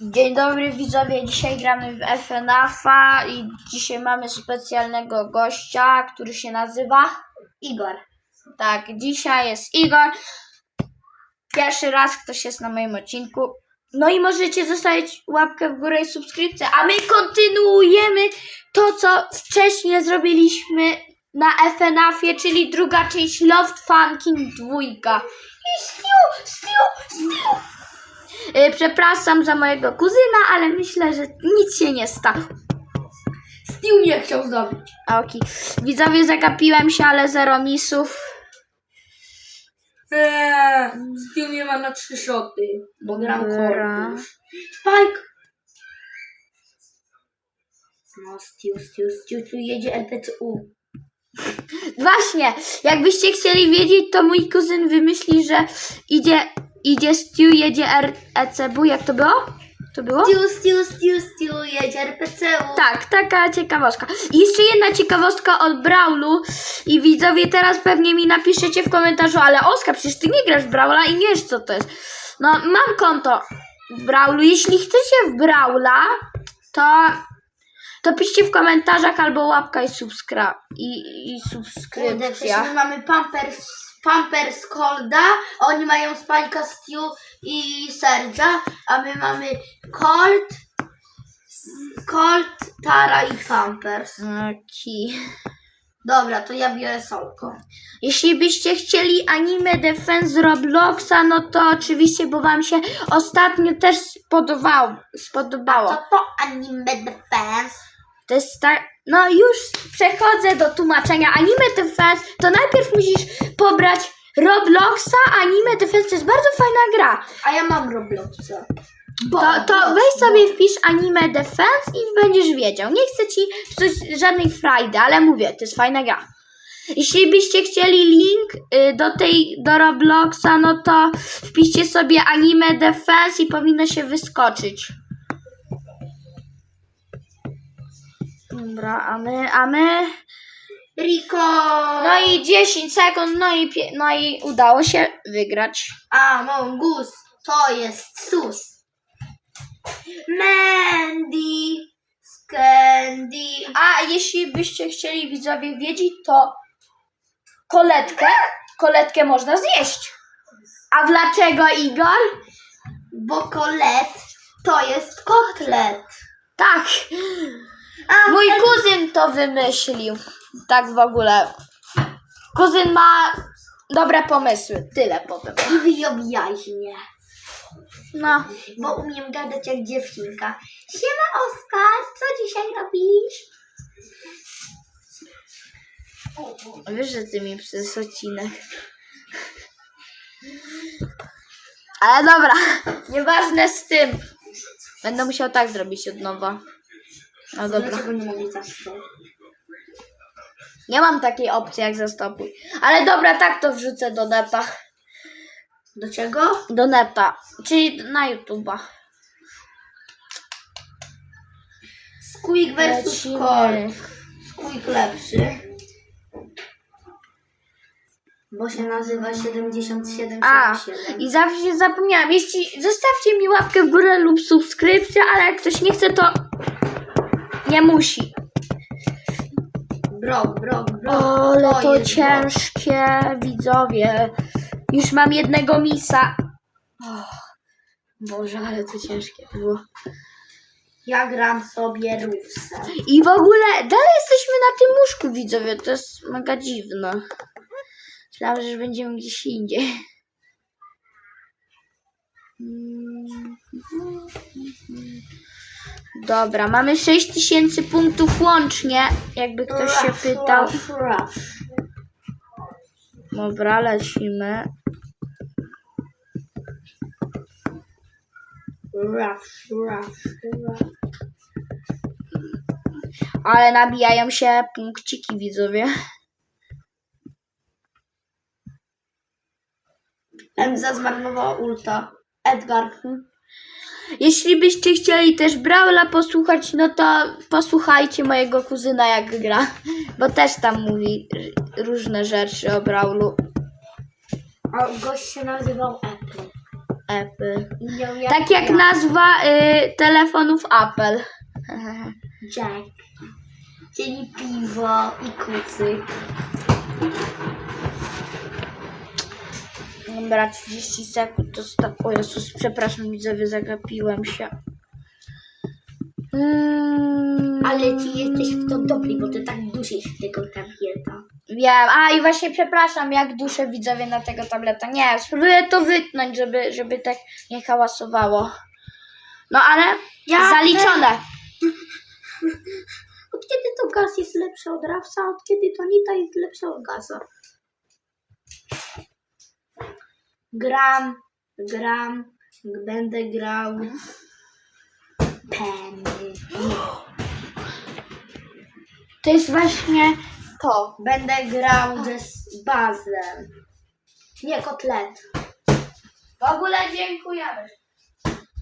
Dzień dobry widzowie, dzisiaj gramy w FNAF-a i dzisiaj mamy specjalnego gościa, który się nazywa Igor. Tak, dzisiaj jest Igor. Pierwszy raz ktoś jest na moim odcinku. No i możecie zostawić łapkę w górę i subskrypcję, a my kontynuujemy to, co wcześniej zrobiliśmy na FNAF-ie, czyli druga część Loft Funkin 2. I Stu, Stu, Stu. Y, Przepraszam za mojego kuzyna, ale myślę, że nic się nie stało. Steel nie chciał zdobyć. Okej. Widzowie, zagapiłem się, ale zero misów. Eee, Steel nie ma na trzy szoty, bo gram Dobra. Spike! No, Steel, Steel, Steel, tu jedzie LPCU. Właśnie, jakbyście chcieli wiedzieć, to mój kuzyn wymyśli, że idzie, idzie Stu, jedzie R ECB. Jak to było? To było? Steel, Steel, Steel, Steel, jedzie RPCU. Tak, taka ciekawostka. I jeszcze jedna ciekawostka od Brawlu. I widzowie, teraz pewnie mi napiszecie w komentarzu, ale Oskar, przecież ty nie grasz w Brawla i nie wiesz co to jest. No, mam konto w Brawlu. Jeśli chcecie w Brawla, to, to piszcie w komentarzach albo łapka i subskra i, i Kurde, przecież subskrypcja. my mamy Pampers, Pampers Colda, oni mają Spike'a, Steel i Serge'a, a my mamy Colt, Colt, Tara i Pampers. Okej. Dobra, to ja biorę Solko. Jeśli byście chcieli anime Defense z Robloxa, no to oczywiście, bo wam się ostatnio też spodobało. spodobało. To to anime defense. To jest tak. No już przechodzę do tłumaczenia. Anime Defense to najpierw musisz pobrać Robloxa. Anime Defense to jest bardzo fajna gra. A ja mam Robloxa. To, to weź sobie wpisz Anime Defense i będziesz wiedział. Nie chcę ci psuć żadnej frajdy, ale mówię, to jest fajna gra. Jeśli byście chcieli link y, do tej, do Robloxa, no to wpiszcie sobie Anime Defense i powinno się wyskoczyć. Dobra, a my, a my... Rico! No i 10 sekund, no i, pie- no i udało się wygrać. A, Mongus, to jest sus. Mandy, Scandy. A jeśli byście chcieli widzowie wiedzieć, to koletkę, koletkę można zjeść. A dlaczego Igor? Bo kolet to jest kotlet. Tak, A, mój kuzyn to wymyślił. Tak w ogóle. Kuzyn ma dobre pomysły, tyle powiem. I wyjobijaźnie. No, Bo umiem gadać jak dziewczynka. Siema Oskar, co dzisiaj robisz? wiesz, że ty mi przez odcinek. Ale dobra, nieważne z tym. Będę musiał tak zrobić od nowa. No dobra. Dlaczego nie mogli? Nie mam takiej opcji jak zastopuj. Ale dobra, tak to wrzucę do neta. Do czego? Do neta. Czyli na YouTube'a. Squeak versus Lecimy. Colt. Squeak lepszy. Bo się nazywa 7777. A, i zawsze zapomniałam. Jeśli zostawcie mi łapkę w górę lub subskrypcję, ale jak ktoś nie chce, to nie musi. Brok, brok, brok. O, ale to jest ciężkie, widzowie. Już mam jednego misa. O, Boże, ale to ciężkie było. Ja gram sobie Rufsem. I w ogóle dalej jesteśmy na tym łóżku, widzowie. To jest mega dziwne. Myślałam, że będziemy gdzieś indziej. Dobra, mamy 6000 punktów łącznie, jakby ktoś się Rush, pytał. Rush, rush. Dobra, lecimy. Rush, rush, rush. Ale nabijają się punkciki, widzowie. Emza zmarnowała ulta. Edgar. Jeśli byście chcieli też Brawla posłuchać, no to posłuchajcie mojego kuzyna jak gra, bo też tam mówi różne rzeczy o Brawlu. A gość się nazywał Apple. Apple. Miał Tak jak nazwa y, telefonów Apple. Jack. Czyli piwo i kucyk. Dobra, 30 sekund to sta- O Jezus, przepraszam widzowie, zagapiłem się. Mm, Ale ty jesteś w to dobry, bo ty tak dusisz tego tableta. Wiem, a i właśnie przepraszam, jak duszę widzowie na tego tableta. Nie, spróbuję to wytnąć, żeby, żeby tak nie hałasowało. No ale Ja zaliczone. Od kiedy to gaz jest lepszy od Rawsa? Od kiedy to Nita jest lepsza od gaza? Gram, gram, będę grał. Penny. To jest właśnie to. Będę grał ze z bazem. Nie kotlet. W ogóle dziękujemy.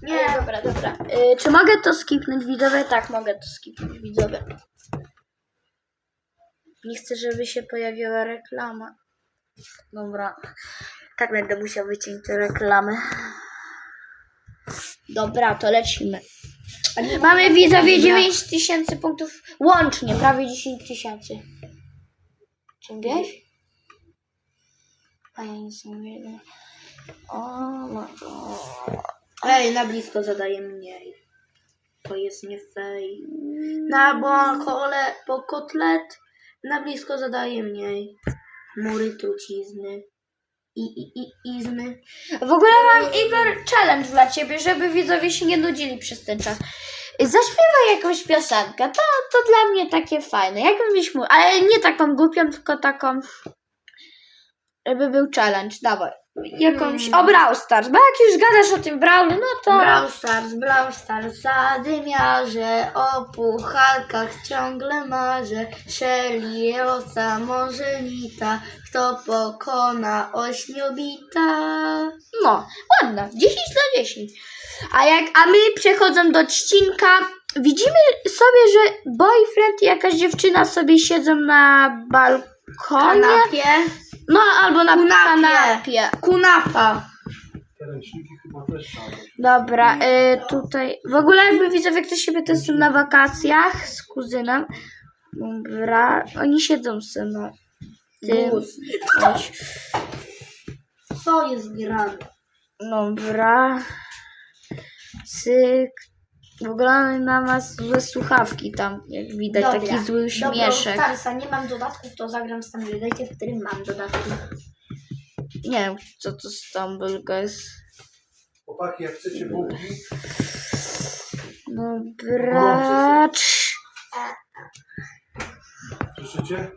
Nie, dobra, dobra. Y, czy mogę to skipnąć widzowie? Tak, mogę to skipnąć widzowie. Nie chcę, żeby się pojawiła reklama. Dobra. Tak będę musiał wyciąć tę reklamę. Dobra, to lecimy. Mamy widzowie 9 tysięcy punktów łącznie, prawie 10 tysięcy. Co wiesz? A ja nic nie wiem. O, no to... Ej, na blisko zadaje mniej. To jest nie fej. Na bo, kole, bo kotlet na blisko zadaje mniej. Mury trucizny. I, i, i, izmy. W ogóle mam Igor challenge dla ciebie, żeby widzowie się nie nudzili przez ten czas. Zaśpiewaj jakąś piosenkę, to, to dla mnie takie fajne. Jakbyś mógł, ale nie taką głupią, tylko taką, żeby był challenge, dawaj. Jakąś, o Brawl Stars, bo jak już gadasz o tym Brawlu, no to... Brawl Stars, Brawl Stars, zadymiarze, o pucharkach ciągle marzę. Shelly, Rosa, może Nita, kto pokona ośmiobita. No, ładna. 10 na 10. A jak, a my przechodząc do odcinka, widzimy sobie, że boyfriend i jakaś dziewczyna sobie siedzą na balkonie. Kanapie, No, albo na Kunapie. kanapie. kunapa. Te ręczniki chyba też trzeba dać. Dobra, y, tutaj. W ogóle jakby widzowie ktoś się pyta, są na wakacjach z kuzynem. Dobra, oni siedzą tym. Bus. Coś. Co jest grane? Dobra. Cyk. W ogóle ona ma złe słuchawki tam, jak widać, taki zły uśmieszek. Dobra, Starsa, nie mam dodatków, to zagram w Stumble Guide, w którym mam dodatki. Nie wiem, co to Stumble Guys. Chłopaki, jak chcecie bułki, Dobra. Cz. słyszycie?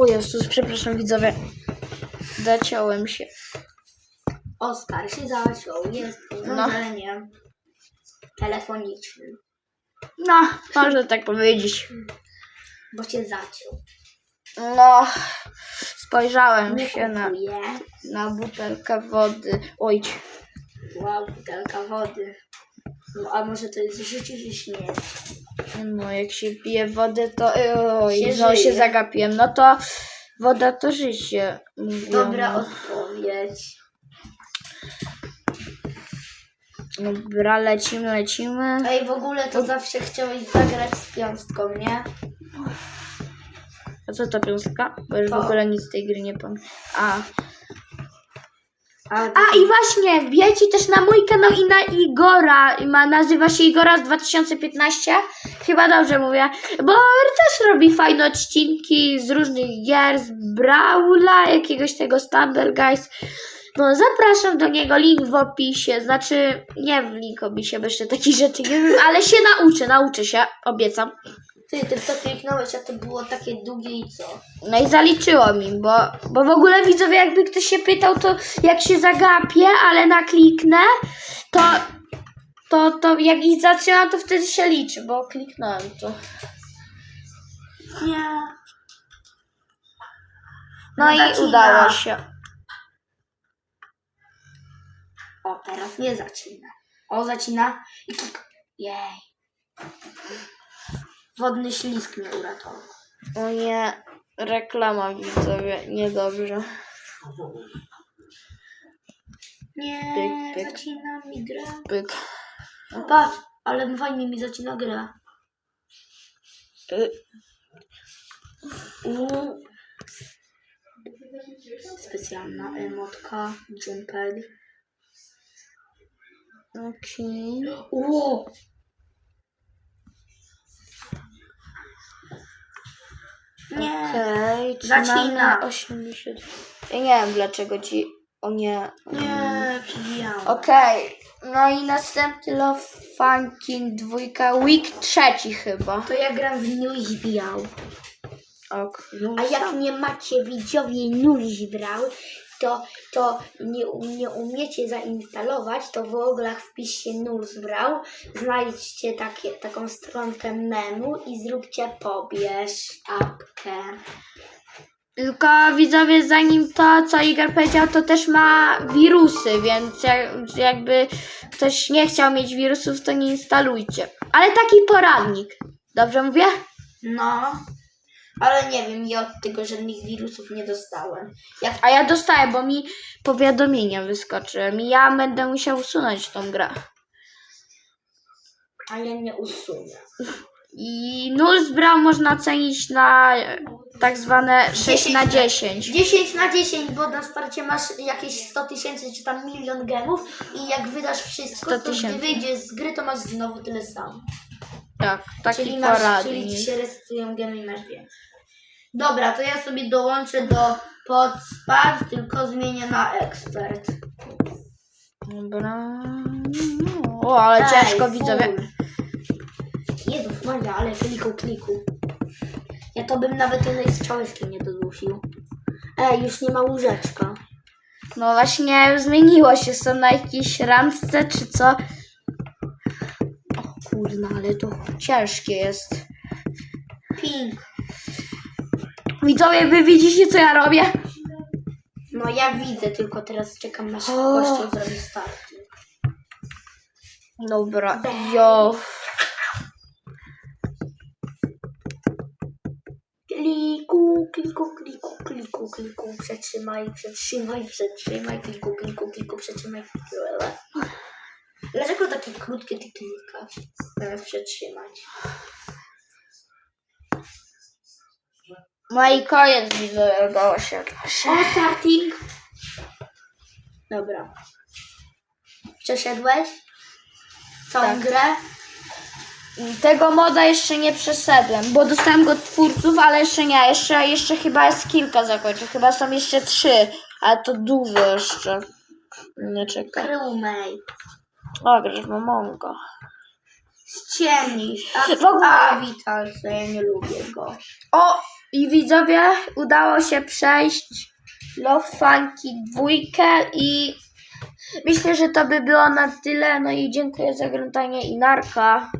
O Jezus, przepraszam widzowie. Zaciąłem się. Oskar się zaciął, jest urządzeniem telefonicznym, No, można tak powiedzieć. bo się zaciął. No, spojrzałem się na, kupuję. na butelkę wody. Oj, Wow, butelka wody. No, a może to jest życie czy śmierć? No jak się pije wodę, to oj, Się no żyje. się zagapiłem. No to woda to życie. mówią, Dobra no. odpowiedź. Dobra, lecimy, lecimy. Ej, w ogóle to zawsze chciałeś zagrać z piąstką, nie? A co to piątka? Bo już w To. ogóle nic z tej gry nie pamiętam. A. A, A i właśnie, wbijajcie też na mój kanał i na Igora. I Ma, nazywa się Igora z 2015. Chyba dobrze mówię. Bo też robi fajne odcinki z różnych gier, z Brawla, jakiegoś tego Stumble Guys. No zapraszam do niego, link w opisie. Znaczy, nie w link opisie, bo jeszcze takich rzeczy nie wiem, ale się nauczę, nauczę się, obiecam. Ty, ty w to kliknąłeś, a to było takie długie i co? No i zaliczyło mi, bo, bo w ogóle widzowie, jakby ktoś się pytał, to jak się zagapię, ale nakliknę, to, to, to jak ich zatrzymam, to wtedy się liczy, bo kliknąłem to. Nie. No No i udało się. O, teraz nie zaczyna. O, zaczyna i klik. Jej. Wodny ślisk mnie uratował. O nie, reklama widzowie, niedobrze. Nie, Pyk, pyk. zacina mi grę. Pyk. Patrz, ale fajnie mi zacina grę. Y, Uuu. Specjalna emotka, jumper. Okej. Uuu. Nie. Okej, czy Zacina. mamy 80. Ja nie wiem dlaczego ci. O nie. Nie, przybijałam. Okej. No i następny Love Funkin dwójka, week trzeci chyba. To ja gram w Nuś Biał. Ok. A jak nie macie widzowie Nuś Brał, to, to nie, nie umiecie zainstalować, to w oglach wpiszcie Nuls Brał, znajdźcie takie, taką stronkę memu i zróbcie pobierz apkę. Tylko widzowie, zanim to, co Igor powiedział, to też ma wirusy, więc jak, jakby ktoś nie chciał mieć wirusów, to nie instalujcie. Ale taki poradnik. Dobrze mówię? No, ale nie wiem, ja od tego żadnych wirusów nie dostałem. Jak A ja dostaję, bo mi powiadomienia wyskoczyły. I ja będę musiał usunąć tą grę. a ja nie usunę. I null zbrał można cenić na tak zwane 6 na 10. 10 na 10, bo na starcie masz jakieś 100 tysięcy czy tam milion gemów i jak wydasz wszystko, 100 to gdy tysięcy. wyjdziesz z gry, to masz znowu tyle samo. Tak, taki Czyli, masz, czyli poradnik. ci się resetują gemy i masz więcej. Dobra, to ja sobie dołączę do podspad, tylko zmienię na ekspert. Dobra. O, ale ciężko Ej, widzowie. Jezus Maria, ale kliku, kliku. Ja to bym nawet jednej strzałeczki nie dodusił. Ej, już nie ma łóżeczka. No właśnie zmieniło się, są na jakiejś randce czy co. O kurna, ale to ciężkie jest. Pink. Widzowie, wy widzicie co ja robię? No ja widzę, tylko teraz czekam na O. gościu zrobi start. Dobra, jo. Kliku, kliku, kliku, kliku, kliku, przetrzymaj, przetrzymaj, przetrzymaj, kliku, kliku, kliku, przetrzymaj. Dlaczego takie krótkie ty klikasz? Zamiast przetrzymać. No i koniec widzowie, udało się. O, starting! Dobra. Przeszedłeś? Całą Tak. grę? Tego moda jeszcze nie przeszedłem, bo dostałem go od twórców, ale jeszcze nie, jeszcze, jeszcze chyba jest kilka zakończeń, chyba są jeszcze trzy, ale to dużo jeszcze. Nie czekaj. Crewmate. O, grać Momongo. Ściemnisz. A, W ogóle- a Vital, co ja nie lubię go. O, i widzowie, udało się przejść Love Funky dwójkę i myślę, że to by było na tyle. No i dziękuję za oglądanie i narka.